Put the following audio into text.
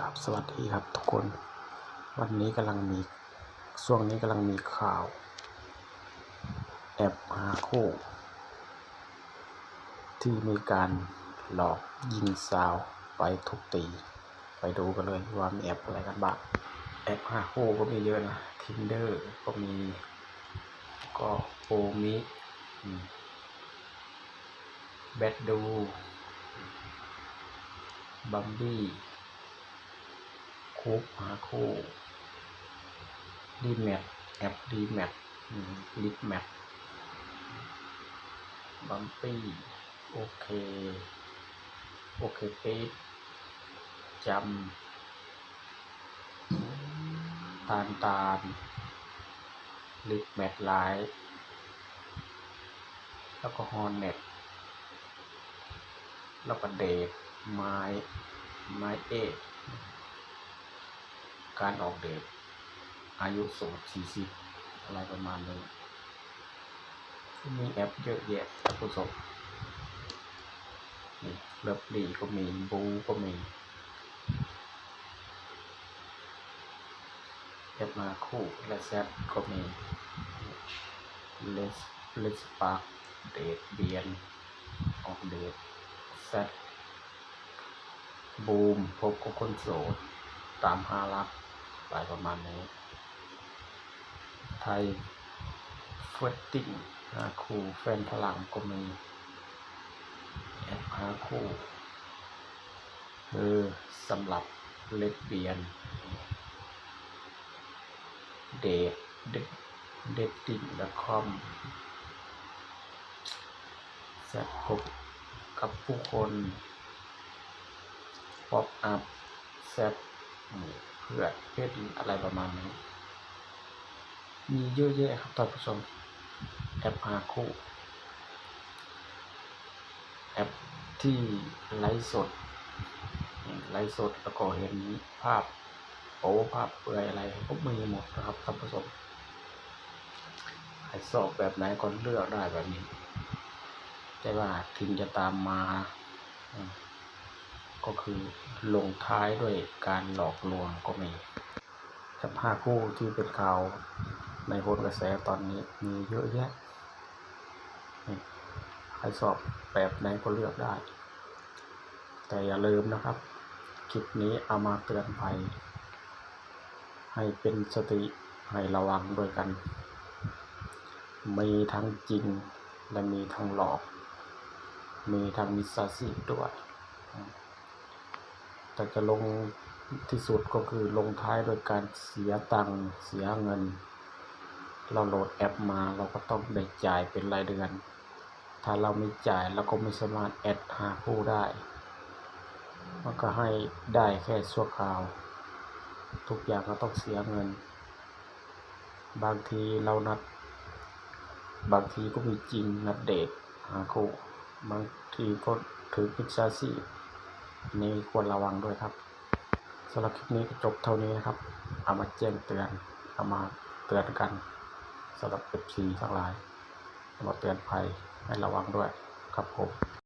กับสวัสดีครับทุกคน วันนี้กำลังมีช่วงนี้กำลังมีข่าว แอบหาคู่ ที่มีการหลอกยิงสาวไปทุกตี ไปดูกันเลยว่ามีแอบอะไรกันบ้างแอบหาคู่ก็มีเยอะนะ Tinder ก็มี ก็โอมิแบดดูบัมบี้ คูปหาคู่ดีแมทแอปดีแมทลิปแมทบัมปี้โอเค โอเคเป๊จำตาลตาลลิปแมทไลท์แล้วก็ฮอนเน็ตแล้วก็เดทไม้ ไม้เอก การออกเดทอายุสูงสี่สิบอะไรประมาณนี้มีแอปเยอะแยะท่านผู้ชมนี่เลิฟลีก็มีบูก็มีแอปมาคู่และแซดก็มีเลสเลสปาร์เดทเบียน ออกเดทแซดบูมพบกับคนโสดตามหารักอะ ไรประมาณนี้ ไทยเฟตติ้งหาคู่แฟนพลังก็มีแอบหาคู่เออสำหรับเลสเบียน เดทเดทเดทติ้งและคอมแซดพบกับผู้คน ป๊อปอัพแซด เพื่อเพศอะไรประมาณนี้ มีเยอะแยะครับท่านผู้ชม แอปหาคู่ แอปที่ไลฟ์สด ไลฟ์สดแล้วก็เห็นภาพโอ้ภาพเปลือยอะไรก็มีหมดนะครับท่านผู้ชมใครสอบแบบไหนก็เลือกได้แบบนี้ แต่ว่าถึงจะตามมา ก็คือลงท้ายด้วยการหลอกลวงก็มีแอปหาคู่ที่เป็นข่าวในโหนกระแสตอนนี้มีเยอะแยะใครสอบแบบไหนก็เลือกได้ แต่อย่าลืมนะครับ คลิปนี้เอามาเตือนภัย ให้เป็นสติให้ระวังด้วยกัน มีทั้งจริงและมีทั้งหลอก มีทั้งมิจฉาชีพด้วย แต่จะลงที่สุดก็คือลงท้ายโดยการเสียตังค์เสียเงิน เราโหลดแอปมาเราก็ต้องได้จ่ายเป็นรายเดือน ถ้าเราไม่จ่ายเราก็ไม่สามารถแอดหาผู้ได้ มันก็ให้ได้แค่ชั่วคราว ทุกอย่างก็ต้องเสียเงิน บางทีเรานัด บางทีก็มีจริงนัดเดทหาคู่บางทีก็ถือมิจฉาชีพ นี่ควรระวังด้วยครับสำหรับคลิปนี้ก็จบเท่านี้นะครับ เอามาแจ้งเตือน เอามาเตือนกันสำหรับ FC ทั้งหลายเอามาเตือนภัยให้ระวังด้วยครับผม